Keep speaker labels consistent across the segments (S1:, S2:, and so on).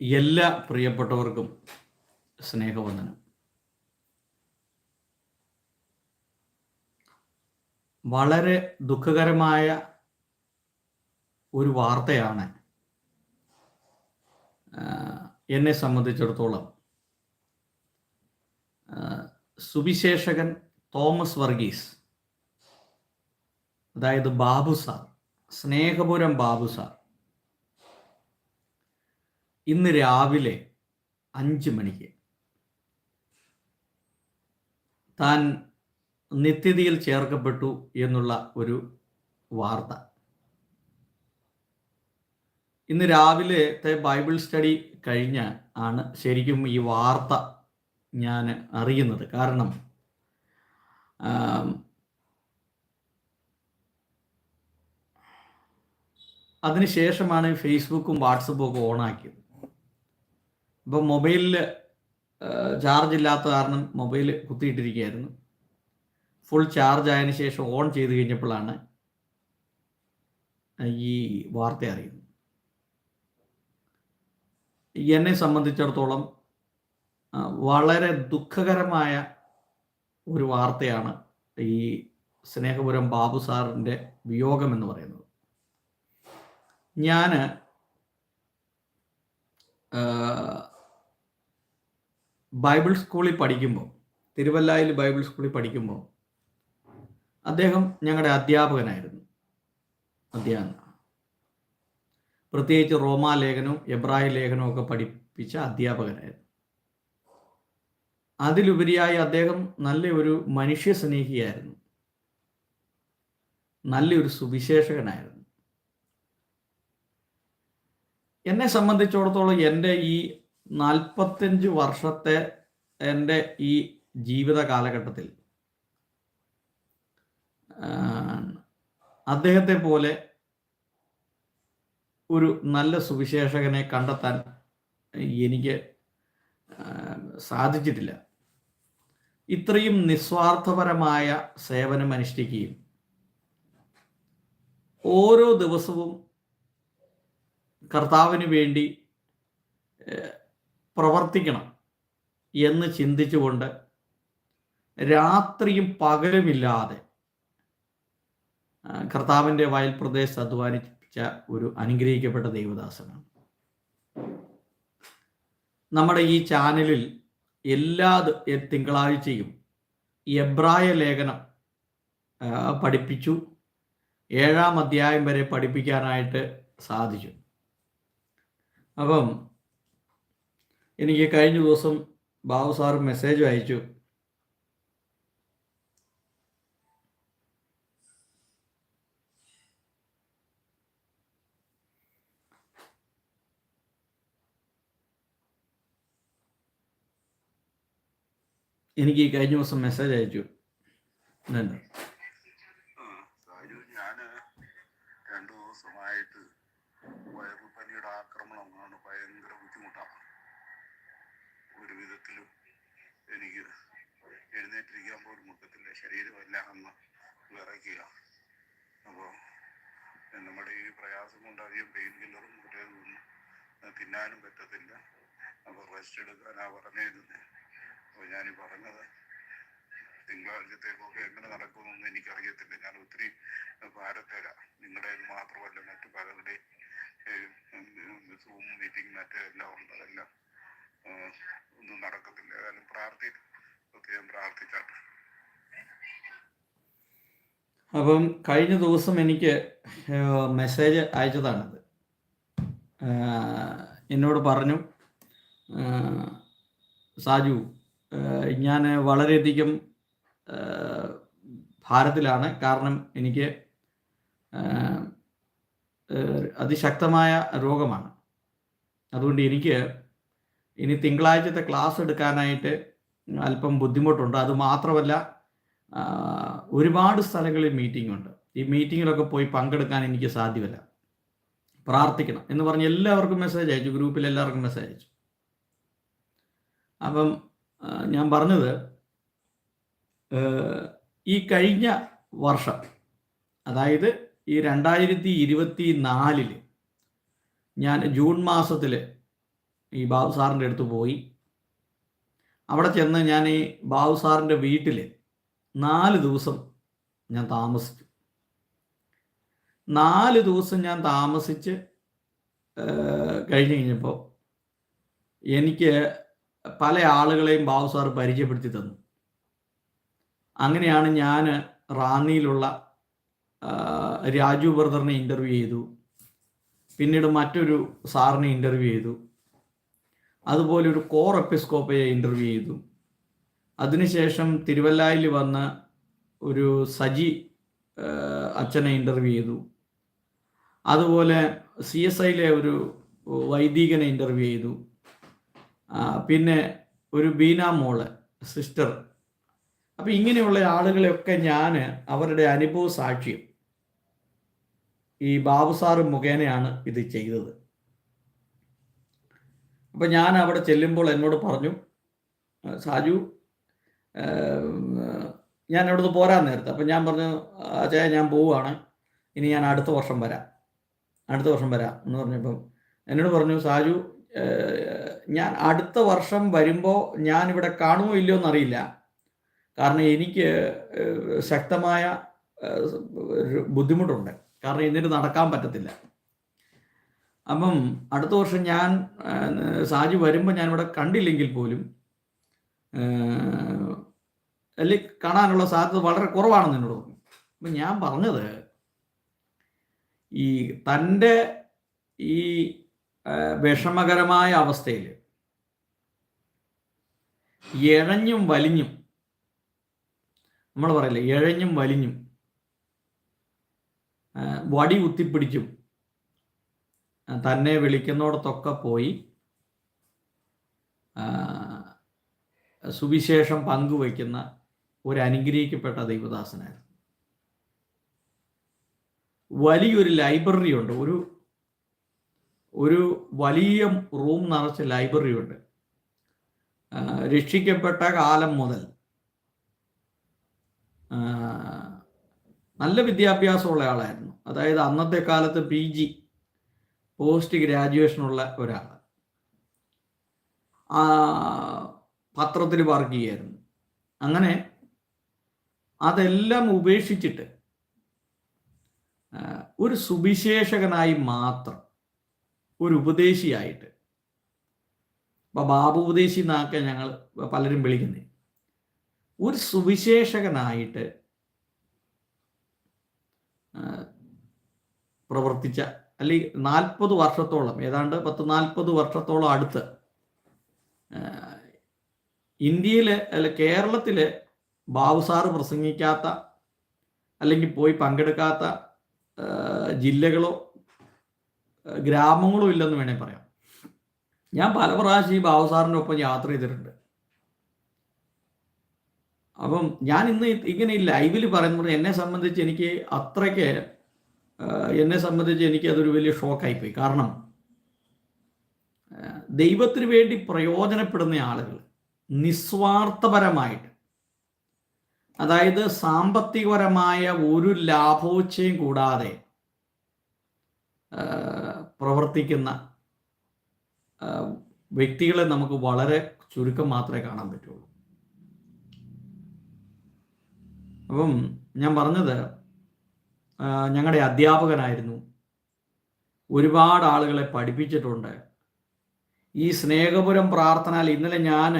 S1: എല്ലാ പ്രിയപ്പെട്ടവർക്കും സ്നേഹവന്ദനം. വളരെ ദുഃഖകരമായ ഒരു വാർത്തയാണ് എന്നെ സംബന്ധിച്ചിടത്തോളം. സുവിശേഷകൻ തോമസ് വർഗീസ് അതായത് ബാബു സാർ സ്നേഹപുരം ബാബു സാർ ഇന്ന് രാവിലെ അഞ്ച് മണിക്ക്. താൻ നിത്യതയിൽ ചേർക്കപ്പെട്ടു എന്നുള്ള ഒരു വാർത്ത. ഇന്ന് രാവിലത്തെ ബൈബിൾ സ്റ്റഡി കഴിഞ്ഞ് ആണ് ശരിക്കും ഈ വാർത്ത ഞാൻ അറിയുന്നത്. കാരണം അതിനുശേഷമാണ് ഫേസ്ബുക്കും വാട്സപ്പും ഒക്കെ ഓണാക്കിയത്. ഇപ്പം മൊബൈലിൽ ചാർജ് ഇല്ലാത്ത കാരണം മൊബൈൽ കുത്തിയിട്ടിരിക്കുകയായിരുന്നു. ഫുൾ ചാർജ് ആയതിനു ശേഷം ഓൺ ചെയ്ത് കഴിഞ്ഞപ്പോഴാണ് ഈ വാർത്ത അറിയുന്നത്. എന്നെ സംബന്ധിച്ചിടത്തോളം വളരെ ദുഃഖകരമായ ഒരു വാർത്തയാണ് ഈ സ്നേഹപുരം ബാബു സാറിന്റെ വിയോഗം എന്ന് പറയുന്നത്. ഞാൻ ബൈബിൾ സ്കൂളിൽ പഠിക്കുമ്പോൾ തിരുവല്ലായിൽ ബൈബിൾ സ്കൂളിൽ പഠിക്കുമ്പോൾ അദ്ദേഹം ഞങ്ങളുടെ അധ്യാപകനായിരുന്നു. അധ്യാപന പ്രത്യേകിച്ച് റോമാ ലേഖനവും എബ്രായ ലേഖനവും ഒക്കെ പഠിപ്പിച്ച അധ്യാപകനായിരുന്നു. അതിലുപരിയായി അദ്ദേഹം നല്ലൊരു മനുഷ്യ സ്നേഹിയായിരുന്നു. നല്ലൊരു സുവിശേഷകനായിരുന്നു. എന്നെ സംബന്ധിച്ചിടത്തോളം എന്റെ ഈ നാൽപ്പത്തഞ്ച് വർഷത്തെ എന്റെ ഈ ജീവിത കാലഘട്ടത്തിൽ അദ്ദേഹത്തെ പോലെ ഒരു നല്ല സുവിശേഷകനെ കണ്ടെത്താൻ എനിക്ക് സാധിച്ചിട്ടില്ല. ഇത്രയും നിസ്വാർത്ഥപരമായ സേവനം അനുഷ്ഠിക്കുകയും ഓരോ ദിവസവും കർത്താവിന് വേണ്ടി പ്രവർത്തിക്കണം എന്ന് ചിന്തിച്ചുകൊണ്ട് രാത്രിയും പകലുമില്ലാതെ കർത്താവിന്റെ വയൽ പ്രദേശത്ത് അധ്വാനിച്ച ഒരു അനുഗ്രഹിക്കപ്പെട്ട ദൈവദാസനാണ്. നമ്മുടെ ഈ ചാനലിൽ എല്ലാ തിങ്കളാഴ്ചയും എബ്രായ ലേഖനം പഠിപ്പിച്ചു. ഏഴാം അധ്യായം വരെ പഠിപ്പിക്കാനായിട്ട് സാധിച്ചു. അപ്പം എനിക്ക് കഴിഞ്ഞ ദിവസം ബാബു സാർ മെസ്സേജ് അയച്ചു. എനിക്ക് കഴിഞ്ഞ ദിവസം മെസ്സേജ് അയച്ചു.
S2: ഞാൻ രണ്ടു ദിവസമായിട്ട് വയറുപനിയുടെ ഭയങ്കര ബുദ്ധിമുട്ടാണ്. ഒരു വിധത്തിലും എനിക്ക് എഴുന്നേറ്റിരിക്കാൻ പോലും മുട്ടത്തില്ല ശരീരമെല്ലാം അന്ന് വിറയ്ക്കുക. അപ്പോൾ നമ്മുടെ ഈ പ്രയാസം കൊണ്ട് അധികം പെയിൻ കില്ലറും മറ്റേതൊന്നും തിന്നാനും പറ്റത്തില്ല. അപ്പോൾ റെസ്റ്റ് എടുക്കാനാ പറഞ്ഞിരുന്നത് അപ്പോൾ ഞാൻ പറഞ്ഞത് തിങ്കളാഴ്ചത്തേക്കൊക്കെ എങ്ങനെ നടക്കുമെന്നൊന്നും എനിക്കറിയത്തില്ല. ഞാൻ ഒത്തിരി ഭാരത്തേല നിങ്ങളുടെ മാത്രമല്ല മറ്റു പലരുടെയും സൂം മീറ്റിംഗ് മറ്റേ എല്ലാം ഉണ്ട് അതെല്ലാം ഒന്നും നടക്കത്തില്ല. ഏതായാലും പ്രാർത്ഥി പ്രത്യേകം
S1: അപ്പം കഴിഞ്ഞ ദിവസം എനിക്ക് മെസ്സേജ് അയച്ചതാണിത്. എന്നോട് പറഞ്ഞു സാജു ഞാൻ വളരെയധികം ഭാരത്തിലാണ്. കാരണം എനിക്ക് അതിശക്തമായ രോഗമാണ്. അതുകൊണ്ട് എനിക്ക് ഇനി തിങ്കളാഴ്ചത്തെ ക്ലാസ് എടുക്കാനായിട്ട് അല്പം ബുദ്ധിമുട്ടുണ്ട്. അത് മാത്രമല്ല ഒരുപാട് സ്ഥലങ്ങളിൽ മീറ്റിംഗ് ഉണ്ട്. ഈ മീറ്റിങ്ങിലൊക്കെ പോയി പങ്കെടുക്കാൻ എനിക്ക് സാധ്യമല്ല. പ്രാർത്ഥിക്കണം എന്ന് പറഞ്ഞ് എല്ലാവർക്കും മെസ്സേജ് അയച്ചു. ഗ്രൂപ്പിൽ എല്ലാവർക്കും മെസ്സേജ് അയച്ചു. അപ്പം ഞാൻ പറഞ്ഞത് ഈ കഴിഞ്ഞ വർഷം അതായത് ഈ രണ്ടായിരത്തി ഇരുപത്തി നാലിൽ ഞാൻ ജൂൺ മാസത്തിൽ ഈ ബാബു സാറിന്റെ അടുത്ത് പോയി. അവിടെ ചെന്ന് ഞാൻ ഈ ബാബു സാറിന്റെ വീട്ടിൽ നാല് ദിവസം ഞാൻ താമസിച്ചു. നാല് ദിവസം ഞാൻ താമസിച്ച് കഴിഞ്ഞ് കഴിഞ്ഞപ്പോൾ എനിക്ക് പല ആളുകളെയും ബാബു സാർ പരിചയപ്പെടുത്തി തന്നു. അങ്ങനെയാണ് ഞാൻ റാന്നിയിലുള്ള രാജു ബ്രദറിനെ ഇന്റർവ്യൂ ചെയ്തു. പിന്നീട് മറ്റൊരു സാറിനെ ഇന്റർവ്യൂ ചെയ്തു. അതുപോലെ ഒരു കോർ എപ്പിസ്കോപ്പയെ ഇന്റർവ്യൂ ചെയ്തു. അതിനുശേഷം തിരുവല്ലായിൽ വന്ന ഒരു സജി അച്ഛനെ ഇന്റർവ്യൂ ചെയ്തു. അതുപോലെ സി എസ് ഐയിലെ ഒരു വൈദികനെ ഇന്റർവ്യൂ ചെയ്തു. പിന്നെ ഒരു ബീന മോൾ സിസ്റ്റർ അപ്പം ഇങ്ങനെയുള്ള ആളുകളെയൊക്കെ ഞാൻ അവരുടെ അനുഭവ സാക്ഷ്യം ഈ ബാബു സാറ് മുഖേനയാണ് ഇത് ചെയ്തത്. അപ്പം ഞാൻ അവിടെ ചെല്ലുമ്പോൾ എന്നോട് പറഞ്ഞു "ആ, സാജു ഞാൻ അവിടുന്ന് പോരാൻ നേരത്തെ. അപ്പം ഞാൻ പറഞ്ഞു അച്ഛ ഞാൻ പോവുകയാണ്. ഇനി ഞാൻ അടുത്ത വർഷം വരാം. അടുത്ത വർഷം വരാം. എന്ന് പറഞ്ഞപ്പം എന്നോട് പറഞ്ഞു സാജു ഞാൻ അടുത്ത വർഷം വരുമ്പോൾ ഞാൻ ഇവിടെ കാണുമോ ഇല്ലയോ എന്നറിയില്ല. കാരണം എനിക്ക് ശക്തമായ ബുദ്ധിമുട്ടുണ്ട്. കാരണം എന്നിട്ട് നടക്കാൻ പറ്റത്തില്ല. അപ്പം അടുത്ത വർഷം ഞാൻ സാജി വരുമ്പോൾ ഞാൻ ഇവിടെ കണ്ടില്ലെങ്കിൽ പോലും അല്ലെങ്കിൽ കാണാനുള്ള സാധ്യത വളരെ കുറവാണെന്ന് എന്നോട് പറഞ്ഞു. അപ്പം ഞാൻ പറഞ്ഞത് ഈ തന്റെ ഈ വിഷമകരമായ അവസ്ഥയിൽ ഇഴഞ്ഞും വലിഞ്ഞും നമ്മൾ പറയില്ലേ ഇഴഞ്ഞും വലിഞ്ഞും വടി കുത്തിപ്പിടിച്ചും തന്നെ വിളിക്കുന്നിടത്തൊക്കെ പോയി സുവിശേഷം പങ്കുവയ്ക്കുന്ന ഒരു അനുഗ്രഹിക്കപ്പെട്ട ദൈവദാസനായിരുന്നു. വലിയൊരു ലൈബ്രറി ഉണ്ട്. ഒരു ഒരു വലിയ റൂം നിറച്ച ലൈബ്രറി ഉണ്ട്. രക്ഷിക്കപ്പെട്ട കാലം മുതൽ നല്ല വിദ്യാഭ്യാസമുള്ള ആളായിരുന്നു. അതായത് അന്നത്തെ കാലത്ത് പി ജി പോസ്റ്റ് ഗ്രാജുവേഷനുള്ള ഒരാൾ പത്രത്തിൽ വർക്ക് ചെയ്യായിരുന്നു. അങ്ങനെ അതെല്ലാം ഉപേക്ഷിച്ചിട്ട് ഒരു സുവിശേഷകനായി മാത്രം ഒരു ഉപദേശിയായിട്ട് ഇപ്പൊ ബാബു ഉപദേശി എന്നൊക്കെ ഞങ്ങൾ പലരും വിളിക്കുന്നത് ഒരു സുവിശേഷകനായിട്ട് പ്രവർത്തിച്ച അല്ലെങ്കിൽ നാൽപ്പത് വർഷത്തോളം ഏതാണ്ട് പത്ത് നാൽപ്പത് വർഷത്തോളം അടുത്ത് ഇന്ത്യയിലെ അല്ല കേരളത്തിലെ ബാബു സാറ് പ്രസംഗിക്കാത്ത അല്ലെങ്കിൽ പോയി പങ്കെടുക്കാത്ത ജില്ലകളോ ഗ്രാമങ്ങളോ ഇല്ലെന്ന് വേണേൽ പറയാം. ഞാൻ പല പ്രാവശ്യം ഈ ബാബുസാറിന്റെ ഒപ്പം യാത്ര ചെയ്തിട്ടുണ്ട്. അപ്പം ഞാൻ ഇന്ന് ഇങ്ങനെ ഈ ലൈവിൽ പറയുന്നത് എന്നെ സംബന്ധിച്ച് എനിക്ക് അത്രയ്ക്ക് എന്നെ സംബന്ധിച്ച് എനിക്ക് അതൊരു വലിയ ഷോക്കായിപ്പോയി. കാരണം ദൈവത്തിന് വേണ്ടി പ്രയോജനപ്പെടുന്ന ആളുകൾ നിസ്വാർത്ഥപരമായിട്ട് അതായത് സാമ്പത്തികപരമായ ഒരു ലാഭോച്ചയും കൂടാതെ പ്രവർത്തിക്കുന്ന വ്യക്തികളെ നമുക്ക് വളരെ ചുരുക്കം മാത്രമേ കാണാൻ പറ്റുള്ളൂ. അപ്പം ഞാൻ പറഞ്ഞത് ഞങ്ങളുടെ അധ്യാപകനായിരുന്നു. ഒരുപാട് ആളുകളെ പഠിപ്പിച്ചിട്ടുണ്ട്. ഈ സ്നേഹപുരം പ്രാർത്ഥനയിൽ ഇന്നലെ ഞാൻ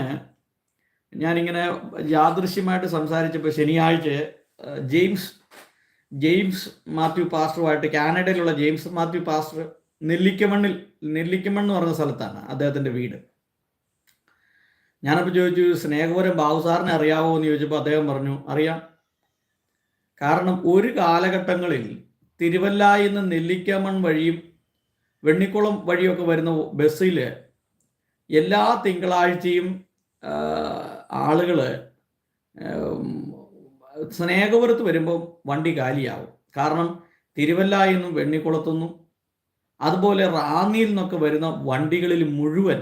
S1: ഞാനിങ്ങനെ യാദൃശ്യമായിട്ട് സംസാരിച്ചപ്പോൾ ശനിയാഴ്ച ജെയിംസ് ജെയിംസ് മാത്യു പാസ്റ്ററുമായിട്ട് കാനഡയിലുള്ള ജെയിംസ് മാത്യു പാസ്റ്റർ നെല്ലിക്കമണ്ണിൽ നെല്ലിക്കമൺ എന്ന് പറഞ്ഞ സ്ഥലത്താണ് അദ്ദേഹത്തിന്റെ വീട്. ഞാനപ്പോൾ ചോദിച്ചു സ്നേഹപുരം ബാബു സാറിനെ അറിയാവോ? എന്ന് ചോദിച്ചപ്പോൾ അദ്ദേഹം പറഞ്ഞു അറിയാം. കാരണം ഒരു കാലഘട്ടങ്ങളിൽ തിരുവല്ലായിൽ നിന്ന് നെല്ലിക്കമൺ വഴിയും വെണ്ണിക്കുളം വഴിയൊക്കെ വരുന്ന ബസ്സിൽ എല്ലാ തിങ്കളാഴ്ചയും ആളുകൾ സ്നേഹപുരത്ത് വരുമ്പോൾ വണ്ടി കാലിയാവും. കാരണം തിരുവല്ലായിൽ നിന്നും വെണ്ണിക്കുളത്തുനിന്നും അതുപോലെ റാന്നിയിൽ നിന്നൊക്കെ വരുന്ന വണ്ടികളിൽ മുഴുവൻ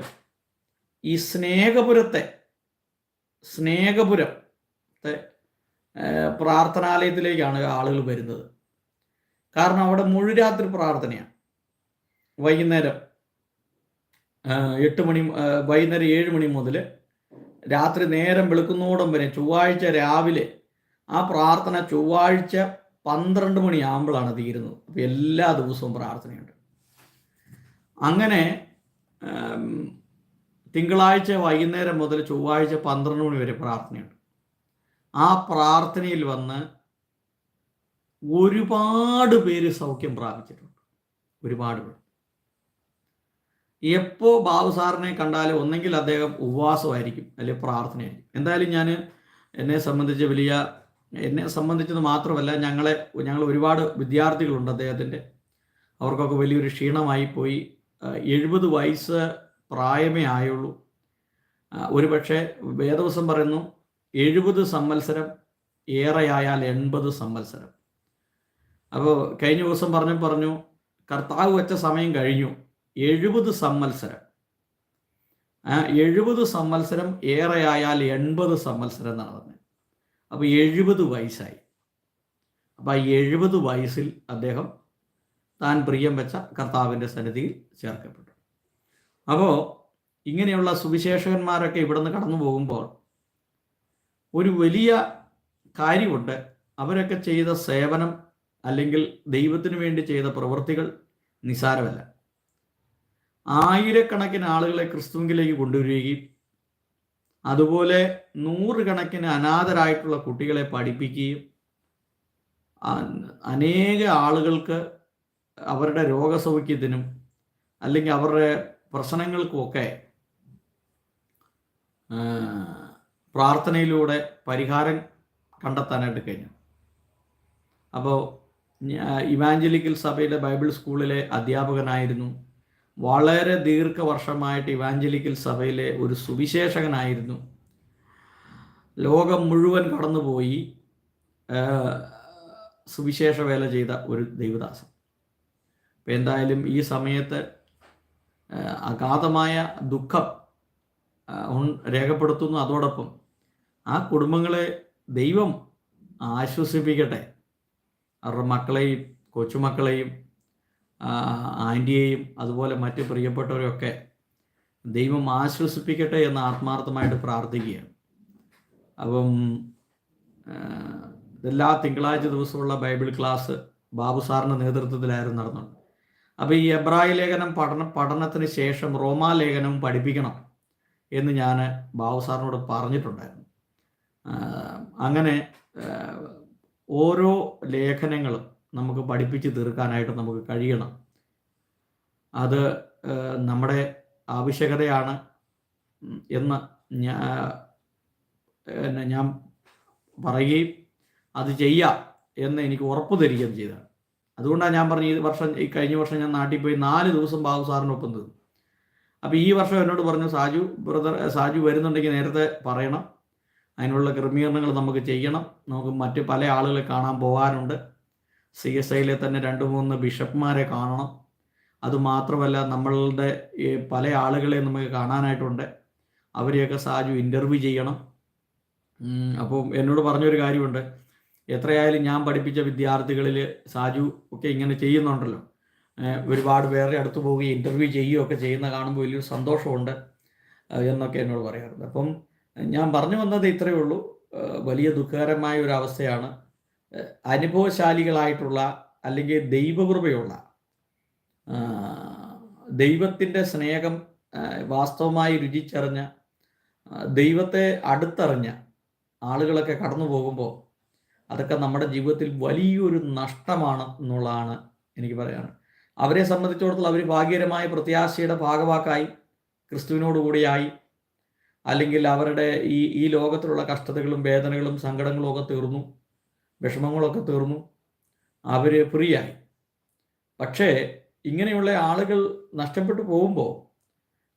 S1: ഈ സ്നേഹപുരത്തെ ഏഹ്, പ്രാർത്ഥനാലയത്തിലേക്കാണ് ആളുകൾ വരുന്നത്. കാരണം അവിടെ മുഴുരാത്രി പ്രാർത്ഥനയാണ്. വൈകുന്നേരം എട്ട് മണി വൈകുന്നേരം ഏഴ് മണി മുതൽ രാത്രി നേരം വെളുക്കുന്നോടം വരെ ചൊവ്വാഴ്ച രാവിലെ ആ പ്രാർത്ഥന ചൊവ്വാഴ്ച പന്ത്രണ്ട് മണിയാകുമ്പോഴാണ് തീരുന്നത്. അപ്പോൾ എല്ലാ ദിവസവും പ്രാർത്ഥനയുണ്ട്. അങ്ങനെ തിങ്കളാഴ്ച വൈകുന്നേരം മുതൽ ചൊവ്വാഴ്ച പന്ത്രണ്ട് മണി വരെ പ്രാർത്ഥനയുണ്ട്. ആ പ്രാർത്ഥനയിൽ വന്ന് ഒരുപാട് പേര് സൗഖ്യം പ്രാപിച്ചിട്ടുണ്ട്. ഒരുപാട് പേര്. എപ്പോ ബാബു സാറിനെ കണ്ടാലും ഒന്നെങ്കിൽ അദ്ദേഹം ഉപവാസമായിരിക്കും അല്ലെങ്കിൽ പ്രാർത്ഥനയായിരിക്കും. എന്തായാലും ഞാൻ എന്നെ സംബന്ധിച്ച് വലിയ എന്നെ സംബന്ധിച്ചത് മാത്രമല്ല ഞങ്ങളെ ഞങ്ങൾ ഒരുപാട് വിദ്യാർത്ഥികളുണ്ട് അദ്ദേഹത്തിന്റെ. അവർക്കൊക്കെ വലിയൊരു ക്ഷീണമായി പോയി. എഴുപത് വയസ്സ് പ്രായമേ ആയുള്ളൂ. ഒരുപക്ഷെ ഒരു വേദവസം പറയുന്നു എഴുപത് സംവത്സരം ഏറെയായാൽ എൺപത് സംവത്സരം. അപ്പോൾ കഴിഞ്ഞ ദിവസം പറഞ്ഞു പറഞ്ഞു കർത്താവ് വെച്ച സമയം കഴിഞ്ഞു. എഴുപത് സംവത്സരം. എഴുപത് സംവത്സരം ഏറെയായാൽ എൺപത് സംവത്സരം എന്നാണ് പറഞ്ഞത്. അപ്പോൾ എഴുപത് വയസ്സായി. അപ്പോൾ ആ എഴുപത് വയസ്സിൽ അദ്ദേഹം താൻ പ്രിയം വെച്ച കർത്താവിന്റെ സന്നിധിയിൽ ചേർക്കപ്പെട്ടു. അപ്പോൾ ഇങ്ങനെയുള്ള സുവിശേഷകന്മാരൊക്കെ ഇവിടുന്ന് കടന്നു പോകുമ്പോൾ ഒരു വലിയ കാര്യമുണ്ട്. അവരൊക്കെ ചെയ്ത സേവനം അല്ലെങ്കിൽ ദൈവത്തിന് വേണ്ടി ചെയ്ത പ്രവൃത്തികൾ നിസാരമല്ല. ആയിരക്കണക്കിന് ആളുകളെ ക്രിസ്തുവിലേക്ക് കൊണ്ടുവരികയും അതുപോലെ നൂറുകണക്കിന് അനാഥരായിട്ടുള്ള കുട്ടികളെ പഠിപ്പിക്കുകയും അനേക ആളുകൾക്ക് അവരുടെ രോഗസൗഖ്യത്തിനും അല്ലെങ്കിൽ അവരുടെ പ്രശ്നങ്ങൾക്കുമൊക്കെ പ്രാർത്ഥനയിലൂടെ പരിഹാരം കണ്ടെത്താനായിട്ട് കഴിഞ്ഞു. അപ്പോൾ ഇവാഞ്ചലിക്കൽ സഭയിലെ ബൈബിൾ സ്കൂളിലെ അധ്യാപകനായിരുന്നു. വളരെ ദീർഘവർഷമായിട്ട് ഇവാഞ്ചലിക്കൽ സഭയിലെ ഒരു സുവിശേഷകനായിരുന്നു. ലോകം മുഴുവൻ കടന്നുപോയി സുവിശേഷ വേല ചെയ്ത ഒരു ദൈവദാസൻ. അപ്പം എന്തായാലും ഈ സമയത്ത് അഗാധമായ ദുഃഖം രേഖപ്പെടുത്തുന്നു. അതോടൊപ്പം ആ കുടുംബങ്ങളെ ദൈവം ആശ്വസിപ്പിക്കട്ടെ. അവരുടെ മക്കളെയും കൊച്ചുമക്കളെയും ആന്റിയെയും അതുപോലെ മറ്റ് പ്രിയപ്പെട്ടവരെയൊക്കെ ദൈവം ആശ്വസിപ്പിക്കട്ടെ എന്ന് ആത്മാർത്ഥമായിട്ട് പ്രാർത്ഥിക്കുകയാണ്. അപ്പം എല്ലാ തിങ്കളാഴ്ച ദിവസമുള്ള ബൈബിൾ ക്ലാസ് ബാബു സാറിന്റെ നേതൃത്വത്തിലായിരുന്നു നടന്നത്. അപ്പോൾ ഈ എബ്രായ ലേഖനം പഠന പഠനത്തിന് ശേഷം റോമാ ലേഖനവും പഠിപ്പിക്കണം എന്ന് ഞാൻ ബാബു സാറിനോട് പറഞ്ഞിട്ടുണ്ടായിരുന്നു. അങ്ങനെ ഓരോ ലേഖനങ്ങളും നമുക്ക് പഠിപ്പിച്ച് തീർക്കാനായിട്ട് നമുക്ക് കഴിയണം. അത് നമ്മുടെ ആവശ്യകതയാണ് എന്ന് ഞാൻ ഞാൻ പറയുകയും അത് ചെയ്യാം എന്ന് എനിക്ക് ഉറപ്പ് തരികയും ചെയ്തതാണ്. അതുകൊണ്ടാണ് ഞാൻ പറഞ്ഞു ഈ വർഷം ഈ കഴിഞ്ഞ വർഷം ഞാൻ നാട്ടിൽ പോയി നാല് ദിവസം ബാബു സാറിനൊപ്പം നിന്നു. അപ്പോൾ ഈ വർഷം എന്നോട് പറഞ്ഞു സാജു ബ്രദർ സാജു വരുന്നുണ്ടെങ്കിൽ നേരത്തെ പറയണം. അതിനുള്ള ക്രമീകരണങ്ങൾ നമുക്ക് ചെയ്യണം. നമുക്ക് മറ്റ് പല ആളുകളെ കാണാൻ പോകാനുണ്ട്. സി എസ് ഐയിലെ തന്നെ രണ്ട് മൂന്ന് ബിഷപ്പ്മാരെ കാണണം. അതുമാത്രമല്ല നമ്മളുടെ പല ആളുകളെ നമുക്ക് കാണാനായിട്ടുണ്ട്. അവരെയൊക്കെ സാജു ഇന്റർവ്യൂ ചെയ്യണം. അപ്പോൾ എന്നോട് പറഞ്ഞൊരു കാര്യമുണ്ട്. എത്രയായാലും ഞാൻ പഠിപ്പിച്ച വിദ്യാർത്ഥികളിൽ സാജു ഒക്കെ ഇങ്ങനെ ചെയ്യുന്നുണ്ടല്ലോ. ഒരുപാട് പേരുടെ അടുത്ത് പോവുകയും ഇന്റർവ്യൂ ചെയ്യുകയൊക്കെ ചെയ്യുന്ന കാണുമ്പോൾ വലിയൊരു സന്തോഷമുണ്ട് എന്നൊക്കെ എന്നോട് പറയാറുണ്ട്. അപ്പം ഞാൻ പറഞ്ഞു വന്നത് ഇത്രയേ ഉള്ളൂ. വലിയ ദുഃഖകരമായ ഒരു അവസ്ഥയാണ്. അനുഭവശാലികളായിട്ടുള്ള അല്ലെങ്കിൽ ദൈവകൃപയുള്ള ദൈവത്തിന്റെ സ്നേഹം വാസ്തവമായി രുചിച്ചറിഞ്ഞ ദൈവത്തെ അടുത്തറിഞ്ഞ ആളുകളൊക്കെ കടന്നു പോകുമ്പോൾ അതൊക്കെ നമ്മുടെ ജീവിതത്തിൽ വലിയൊരു നഷ്ടമാണ് എന്നുള്ളതാണ് എനിക്ക് പറയാനുള്ളത്. അവരെ സംബന്ധിച്ചിടത്തോളം അവർ ഭാഗ്യകരമായ പ്രത്യാശയുടെ ഭാഗവാക്കായി ക്രിസ്തുവിനോട് കൂടിയായി അല്ലെങ്കിൽ അവരുടെ ഈ ഈ ലോകത്തിലുള്ള കഷ്ടതകളും വേദനകളും സങ്കടങ്ങളും ഒക്കെ തീർന്നു. വിഷമങ്ങളൊക്കെ തീർന്നു. അവർ ഫ്രീ ആയി പക്ഷേ ഇങ്ങനെയുള്ള ആളുകൾ നഷ്ടപ്പെട്ടു പോകുമ്പോൾ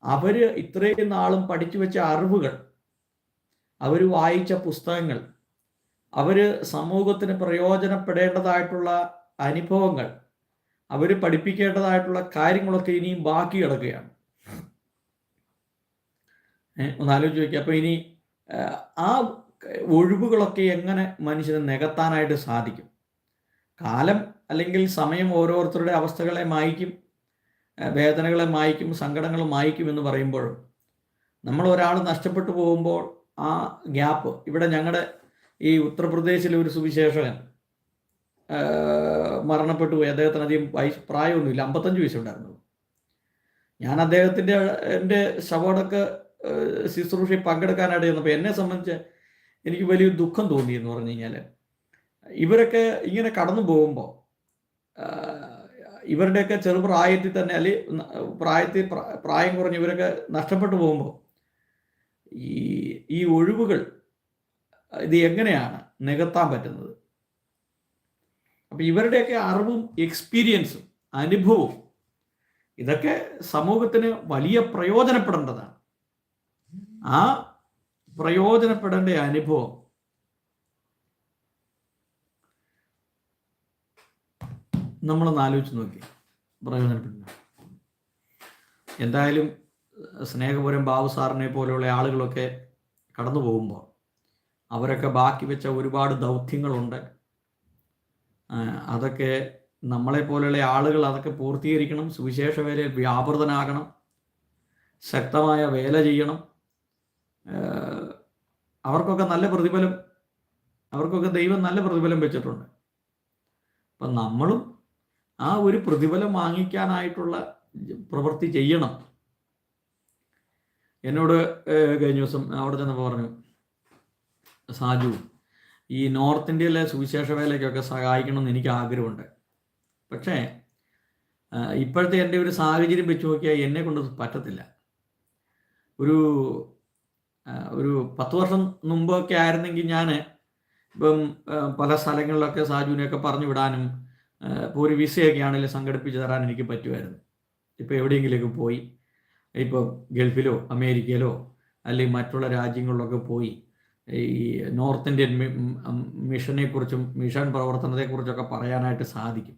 S1: അവർ ഇത്രയും നാളും പഠിച്ചു വെച്ച അറിവുകൾ അവർ വായിച്ച പുസ്തകങ്ങൾ അവർ സമൂഹത്തിന് പ്രയോജനപ്പെടേണ്ടതായിട്ടുള്ള അനുഭവങ്ങൾ അവർ പഠിപ്പിക്കേണ്ടതായിട്ടുള്ള കാര്യങ്ങളൊക്കെ ഇനിയും ബാക്കി കിടക്കുകയാണ്. ഒന്ന് ആലോചിച്ച് നോക്കി അപ്പോൾ ഇനി ആ ഒഴിവുകളൊക്കെ എങ്ങനെ മനുഷ്യന് നികത്താനായിട്ട് സാധിക്കും? കാലം അല്ലെങ്കിൽ സമയം ഓരോരുത്തരുടെ അവസ്ഥകളെ മായ്ക്കും വേദനകളെ മായ്ക്കും സങ്കടങ്ങൾ മായ്ക്കും എന്ന് പറയുമ്പോഴും നമ്മൾ ഒരാൾ നഷ്ടപ്പെട്ടു പോകുമ്പോൾ ആ ഗ്യാപ്പ് ഇവിടെ ഞങ്ങളുടെ ഈ ഉത്തർപ്രദേശിലെ ഒരു സുവിശേഷകൻ മരണപ്പെട്ടു പോയി. അദ്ദേഹത്തിന് അധികം വയസ്സ് പ്രായമൊന്നുമില്ല അമ്പത്തഞ്ച് വയസ്സുണ്ടായിരുന്നു ഞാൻ അദ്ദേഹത്തിന്റെ എന്റെ ശവടക്ക് ശുശ്രൂഷയിൽ പങ്കെടുക്കാനായിട്ട് ചെന്നപ്പോൾ എന്നെ സംബന്ധിച്ച് എനിക്ക് വലിയ ദുഃഖം തോന്നി എന്ന് പറഞ്ഞു കഴിഞ്ഞാൽ ഇവരൊക്കെ ഇങ്ങനെ കടന്നു പോകുമ്പോൾ ഇവരുടെയൊക്കെ ചെറുപ്രായത്തിൽ തന്നെ അല്ലെ പ്രായത്തിൽ പ്രായം കുറഞ്ഞ് ഇവരൊക്കെ നഷ്ടപ്പെട്ടു പോകുമ്പോൾ ഈ ഈ ഒഴിവുകൾ ഇത് എങ്ങനെയാണ് നികത്താൻ പറ്റുന്നത്? അപ്പം ഇവരുടെയൊക്കെ അറിവും എക്സ്പീരിയൻസും അനുഭവവും ഇതൊക്കെ സമൂഹത്തിന് വലിയ പ്രയോജനപ്പെടേണ്ടതാണ്. ആ പ്രയോജനപ്പെടേണ്ട അനുഭവം. നമ്മളൊന്ന് ആലോചിച്ച് നോക്കി. പ്രയോജനപ്പെടുന്ന എന്തായാലും സ്നേഹപുരം ബാബു സാറിനെ പോലെയുള്ള ആളുകളൊക്കെ കടന്നു പോകുമ്പോൾ അവരൊക്കെ ബാക്കി വെച്ച ഒരുപാട് ദൗത്യങ്ങളുണ്ട്. അതൊക്കെ നമ്മളെ പോലെയുള്ള ആളുകൾ അതൊക്കെ പൂർത്തീകരിക്കണം സുവിശേഷ വേലയിൽ വ്യാപൃതനാകണം ശക്തമായ വേല ചെയ്യണം. അവർക്കൊക്കെ നല്ല പ്രതിഫലം അവർക്കൊക്കെ ദൈവം നല്ല പ്രതിഫലം വെച്ചിട്ടുണ്ട്. അപ്പം നമ്മളും ആ ഒരു പ്രതിഫലം വാങ്ങിക്കാനായിട്ടുള്ള പ്രവൃത്തി ചെയ്യണം. എന്നോട് കഴിഞ്ഞ ദിവസം അവിടെ ചെന്നപ്പോൾ പറഞ്ഞു സാജു ഈ നോർത്ത് ഇന്ത്യയിലെ സുവിശേഷ വേലയ്ക്കൊക്കെ സഹായിക്കണമെന്ന് എനിക്ക് ആഗ്രഹമുണ്ട്. പക്ഷേ ഇപ്പോഴത്തെ എന്റെ ഒരു സാഹചര്യം വെച്ച് നോക്കിയാൽ എന്നെ കൊണ്ട് പറ്റത്തില്ല. ഒരു ഒരു പത്ത് വർഷം മുമ്പൊക്കെ ആയിരുന്നെങ്കിൽ ഞാൻ ഇപ്പം പല സ്ഥലങ്ങളിലൊക്കെ സാജുവിനെയൊക്കെ പറഞ്ഞു വിടാനും ഇപ്പോൾ ഒരു വിസയൊക്കെ ആണെങ്കിലും സംഘടിപ്പിച്ച് തരാൻ എനിക്ക് പറ്റുമായിരുന്നു. ഇപ്പോൾ എവിടെയെങ്കിലുമൊക്കെ പോയി ഇപ്പോൾ ഗൾഫിലോ അമേരിക്കയിലോ അല്ലെങ്കിൽ മറ്റുള്ള രാജ്യങ്ങളിലൊക്കെ പോയി ഈ നോർത്ത് ഇന്ത്യൻ മിഷനെക്കുറിച്ചും മിഷൻ പ്രവർത്തനത്തെക്കുറിച്ചൊക്കെ പറയാനായിട്ട് സാധിക്കും.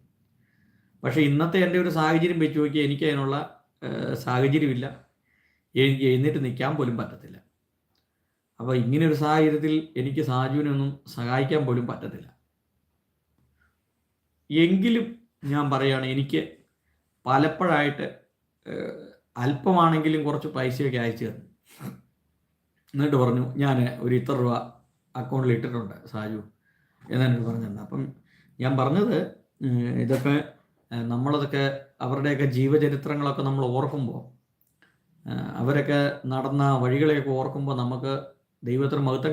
S1: പക്ഷേ ഇന്നത്തെ എന്റെ ഒരു സാഹചര്യം വെച്ച് നോക്കിയാൽ എനിക്ക് അതിനുള്ള സാഹചര്യമില്ല. എനിക്ക് എഴുന്നേറ്റ് നിൽക്കാൻ പോലും പറ്റത്തില്ല. അപ്പോൾ ഇങ്ങനെ ഒരു സാഹചര്യത്തിൽ എനിക്ക് സാജുവിനൊന്നും സഹായിക്കാൻ പോലും പറ്റത്തില്ല. എങ്കിലും ഞാൻ പറയുകയാണ് എനിക്ക് പലപ്പോഴായിട്ട് അല്പമാണെങ്കിലും കുറച്ച് പൈസയൊക്കെ അയച്ചു തന്നു. എന്നിട്ട് പറഞ്ഞു ഞാൻ ഒരു ഇത്ര രൂപ അക്കൗണ്ടിൽ ഇട്ടിട്ടുണ്ട് സാജു എന്നെന്നോട് പറഞ്ഞത് അപ്പം ഞാൻ പറഞ്ഞത് ഇതൊക്കെ നമ്മളതൊക്കെ അവരുടെയൊക്കെ ജീവചരിത്രങ്ങളൊക്കെ നമ്മൾ ഓർക്കുമ്പോൾ അവരൊക്കെ നടന്ന വഴികളെയൊക്കെ ഓർക്കുമ്പോൾ നമുക്ക് ദൈവത്തിന് മഹത്വം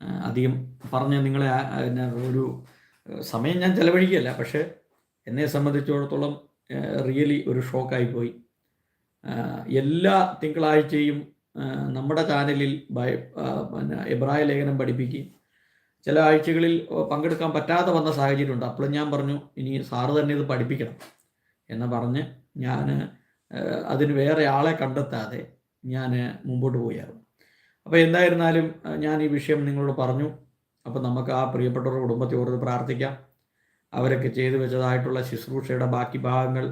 S1: ഏഹ്, അധികം പറഞ്ഞ് നിങ്ങളെ ഒരു സമയം ഞാൻ ചെലവഴിക്കുകയല്ല പക്ഷേ എന്നെ സംബന്ധിച്ചിടത്തോളം റിയലി ഒരു ഷോക്കായി പോയി. എല്ലാ തിങ്കളാഴ്ചയും നമ്മുടെ ചാനലിൽ ബൈ പിന്നെ എബ്രായ ലേഖനം പഠിപ്പിക്കുകയും ചില ആഴ്ചകളിൽ പങ്കെടുക്കാൻ പറ്റാതെ വന്ന സാഹചര്യമുണ്ട് അപ്പോൾ ഞാൻ പറഞ്ഞു ഇനി സാറ് തന്നെ ഇത് പഠിപ്പിക്കണം എന്ന് പറഞ്ഞ് ഞാൻ അതിന് വേറെ ആളെ കണ്ടെത്താതെ ഞാൻ മുമ്പോട്ട് പോയായിരുന്നു. അപ്പോൾ എന്തായിരുന്നാലും ഞാൻ ഈ വിഷയം നിങ്ങളോട് പറഞ്ഞു. അപ്പോൾ നമുക്ക് ആ പ്രിയപ്പെട്ടവരുടെ കുടുംബത്തെ പ്രാർത്ഥിക്കാം. അവരൊക്കെ ചെയ്തു വെച്ചതായിട്ടുള്ള ശുശ്രൂഷയുടെ ബാക്കി ഭാഗങ്ങൾ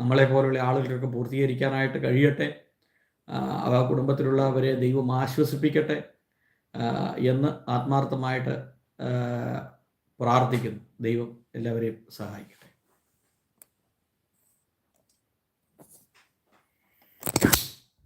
S1: നമ്മളെ പോലുള്ള ആളുകൾക്കൊക്കെ പൂർത്തീകരിക്കാനായിട്ട് കഴിയട്ടെ. ആ കുടുംബത്തിലുള്ളവരെ ദൈവം ആശ്വസിപ്പിക്കട്ടെ എന്ന് ആത്മാർത്ഥമായിട്ട് പ്രാർത്ഥിക്കുന്നു. ദൈവം എല്ലാവരെയും സഹായിക്കട്ടെ.